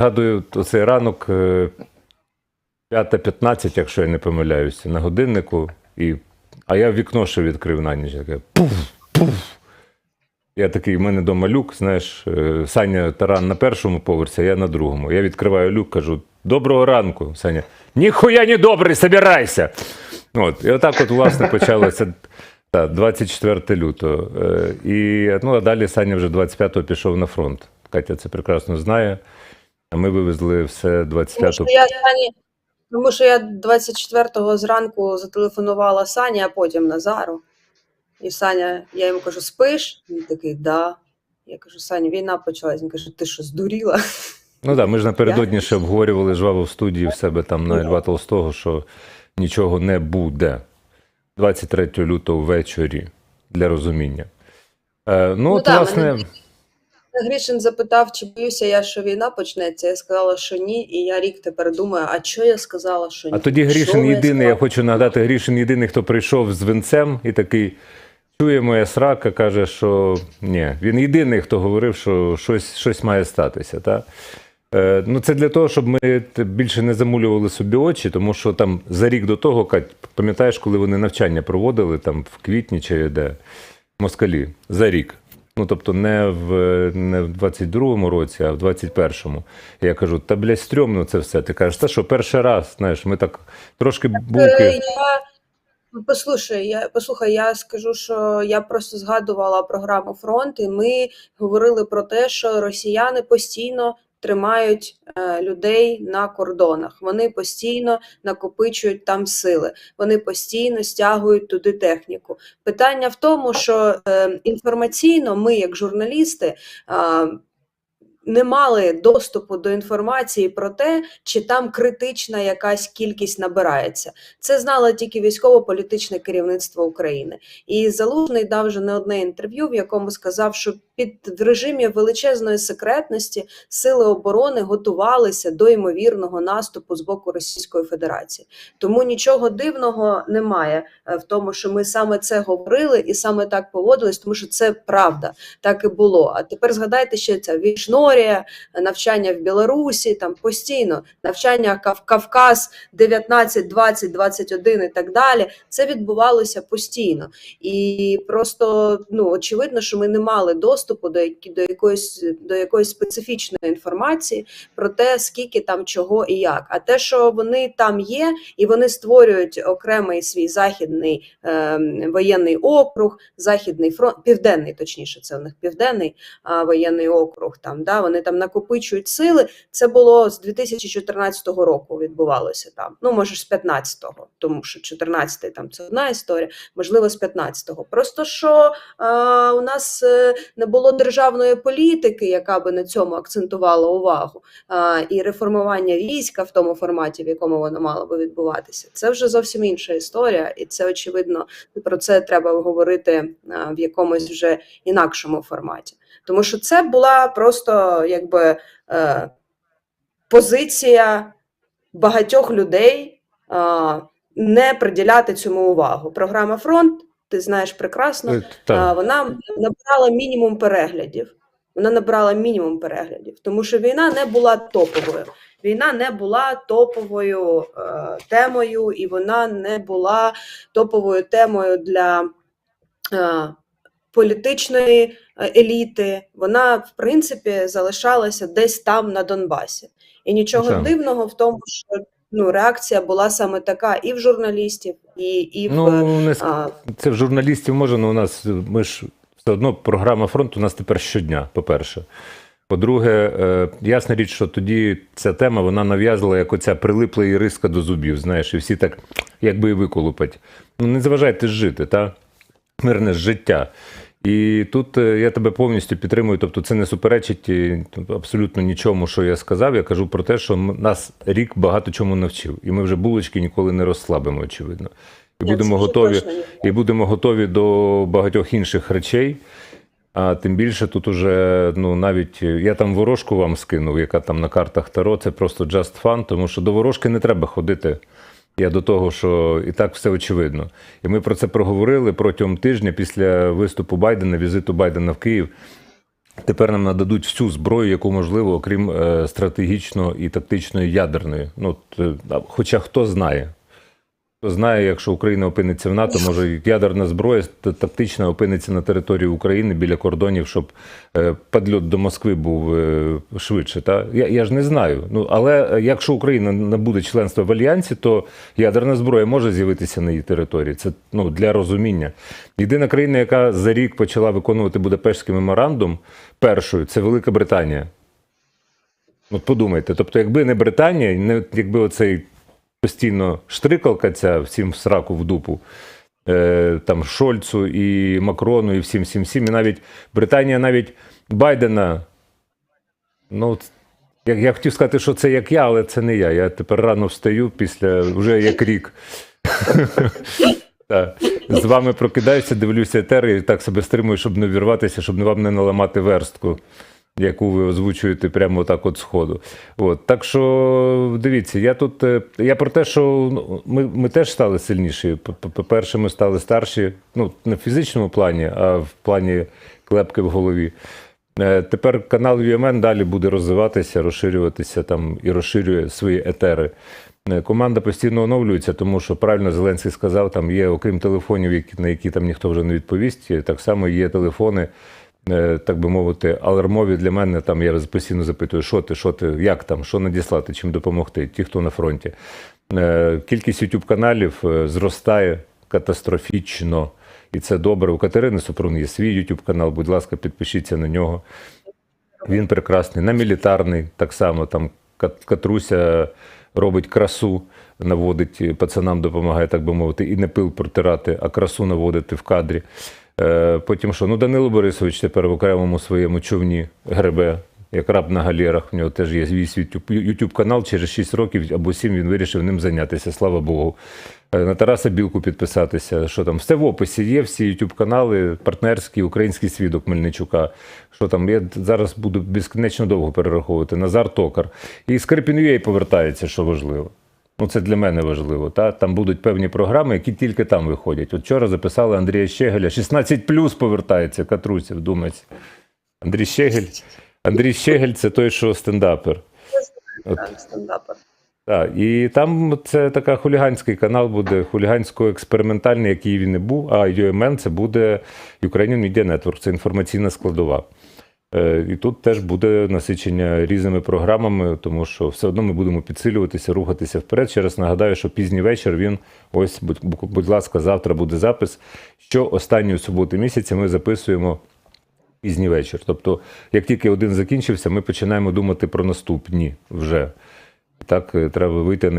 Згадую цей ранок е, 5.15, якщо я не помиляюся, на годиннику. І... А я вікно ще відкрив на ніч. Таке пуф, пуф. Я такий, в мене дома люк, знаєш, е, Саня Таран на першому поверсі, а я на другому. Я відкриваю люк, кажу: доброго ранку, Саня. Ніхуя не добрий, собирайся. От, і отак, от, власне, почалося та, 24 лютого. Е, І ну, а далі Саня вже 25-го пішов на фронт. Катя це прекрасно знає. А ми вивезли все 25-го. що тому що я 24-го зранку зателефонувала Сані, а потім Назару. І Саня, я йому кажу, спиш? Він такий, да. Я кажу, Саня, війна почалась. Він каже, ти що, здуріла? Ну так, ми ж напередодні ще обговорювали жваво в студії в себе там на Льва Толстого, що нічого не буде 23 лютого ввечері для розуміння. Е, ну, Ну, от, да, власне, мене- Грішин запитав, чи боюся я, що війна почнеться. Я сказала, що ні, і я рік тепер думаю, а що я сказала, що ні? а тоді Грішин я єдиний, я сказала? хочу нагадати, Грішин єдиний, хто прийшов з винцем і такий. Чує моя срака, каже, що ні. Він єдиний, хто говорив, що щось, щось має статися. Та? Е, ну, це для того, щоб ми більше не замулювали собі очі, тому що там за рік до того, Кать, пам'ятаєш, коли вони навчання проводили там в квітні чи де москалі за рік. Ну, тобто не в, не в 22-му році, а в 21-му. Я кажу, та блядь, стрьомно це все. Ти кажеш, та що перший раз, знаєш, ми так трошки Е, булки. Я... Послухай, я послухай, я скажу, що я просто згадувала програму фронт, і ми говорили про те, що росіяни постійно тримають е, людей на кордонах. Вони постійно накопичують там сили, вони постійно стягують туди техніку. Питання в тому, що е, інформаційно ми, як журналісти, не мали доступу до інформації про те, чи там критична якась кількість набирається. Це знало тільки військово-політичне керівництво України. І Залужний дав вже не одне інтерв'ю, в якому сказав, що під режимі величезної секретності сили оборони готувалися до ймовірного наступу з боку Російської Федерації. Тому нічого дивного немає е, в тому, що ми саме це говорили і саме так поводились, тому що це правда, так і було. А тепер згадайте ще це Вішнорія, навчання в Білорусі, там постійно навчання Кавказ 19, 20, 21 і так далі. Це відбувалося постійно. І просто ну очевидно, що ми не мали доступу до до якоїсь до якоїсь специфічної інформації про те, скільки там чого і як. А те, що вони там є, і вони створюють окремий свій західний е, воєнний округ, західний фронт, південний, точніше, це у них південний а, воєнний округ. Там да вони там накопичують сили. Це було з 2014 року. Відбувалося там. Ну може з 15-го, тому що 14-й там це одна історія, можливо, з 15-го. Просто що а, у нас е, не було державної політики, яка би на цьому акцентувала увагу, а, і реформування війська в тому форматі, в якому воно мало би відбуватися. Це вже зовсім інша історія, і це очевидно про це треба говорити в якомусь вже інакшому форматі. Тому що це була просто якби е, позиція багатьох людей а, не приділяти цьому увагу. Програма Фронт, ти знаєш прекрасно, Е, вона набрала мінімум переглядів. Вона набрала мінімум переглядів, тому що війна не була топовою. Війна не була топовою е, темою, і вона не була топовою темою для е, політичної е, еліти. Вона, в принципі, залишалася десь там на Донбасі. І нічого Звичайно. дивного в тому, що ну, реакція була саме така і в журналістів, і, і в Ну, не, а, це в журналістів може, але у нас ми ж все одно програма фронту у нас тепер щодня, по-перше. По-друге, е, ясна річ, що тоді ця тема вона нав'язала як оця прилипла іриска до зубів, знаєш, і всі так якби і виколупать. Ну не заважайте жити, та? Мирне життя. І тут е, я тебе повністю підтримую. Тобто, це не суперечить е, абсолютно нічому, що я сказав. Я кажу про те, що нас рік багато чому навчив, і ми вже булочки ніколи не розслабимо, очевидно. І будемо готові, і будемо готові до багатьох інших речей. А тим більше тут уже ну навіть е, я там ворожку вам скинув, яка там на картах Таро, це просто just fun, тому що до ворожки не треба ходити. Я до того, що і так все очевидно. І ми про це проговорили протягом тижня після виступу Байдена, візиту Байдена в Київ. Тепер нам нададуть всю зброю, яку можливо, окрім е, стратегічної і тактичної ядерної. Ну, е, хоча хто знає. Знає, якщо Україна опиниться в НАТО, може ядерна зброя та- тактична опиниться на території України біля кордонів, щоб е, підльот до Москви був е, швидше. Та? Я, я ж не знаю. Ну, але е, якщо Україна набуде членство в Альянсі, то ядерна зброя може з'явитися на її території. Це ну, для розуміння. Єдина країна, яка за рік почала виконувати Будапештський меморандум, першою, це Велика Британія. От подумайте, тобто, якби не Британія, не якби оцей постійно штрикалка ця всім в сраку в дупу, е, там Шольцу і Макрону, і всім, всім, всім, і навіть Британія навіть Байдена. Ну, я, я хотів сказати, що це як я, але це не я. Я тепер рано встаю після вже як рік. З вами прокидаюся, дивлюся етер і так себе стримую, щоб не вірватися, щоб вам не наламати верстку, яку ви озвучуєте прямо так от сходу. От. Так що дивіться, я тут е, я про те, що ну, ми, ми теж стали сильніші. По-перше, ми стали старші, ну, не в фізичному плані, а в плані клепки в голові. Е, Тепер канал UMN далі буде розвиватися, розширюватися там і розширює свої етери. Е, Команда постійно оновлюється, тому що правильно Зеленський сказав, там є, окрім телефонів, на які там ніхто вже не відповість, так само є телефони, так би мовити, алармові для мене. Там я постійно запитую, що ти, що ти, як там, що надіслати, чим допомогти, ті, хто на фронті. Е, Кількість youtube каналів е, зростає катастрофічно. І це добре. У Катерини Супрун є свій YouTube канал. Будь ласка, підпишіться на нього. Він прекрасний. На мілітарний так само. Там Катруся робить красу, наводить пацанам, допомагає, так би мовити, і не пил протирати, а красу наводити в кадрі. Е, Потім що? Ну, Данило Борисович тепер в окремому своєму човні гребе, як раб на галерах. В нього теж є свій YouTube канал. Через 6 років або 7 він вирішив ним зайнятися. Слава Богу. Е, На Тараса Білку підписатися. Що там? Все в описі є, всі YouTube канали, партнерський, український свідок Мельничука. Що там? Я зараз буду безкінечно довго перераховувати. Назар Токар. І Скрипін.ua повертається, що важливо. Ну, це для мене важливо. Та? Там будуть певні програми, які тільки там виходять. От вчора записали Андрія Щегеля. 16 плюс повертається, Катруся, вдумайся. Андрій Щегель. Андрій Щегель це той, що стендапер. От. Так, стендапер. Так, і там це така хуліганський канал буде, хулігансько-експериментальний, який він і був. А UMN це буде Ukrainian Media Network, це інформаційна складова. Е, І тут теж буде насичення різними програмами, тому що все одно ми будемо підсилюватися, рухатися вперед. Ще раз нагадаю, що пізній вечір він ось, будь, будь ласка, завтра буде запис. Що останньої суботи місяця ми записуємо пізній вечір. Тобто, як тільки один закінчився, ми починаємо думати про наступні вже. Так, е, треба вийти на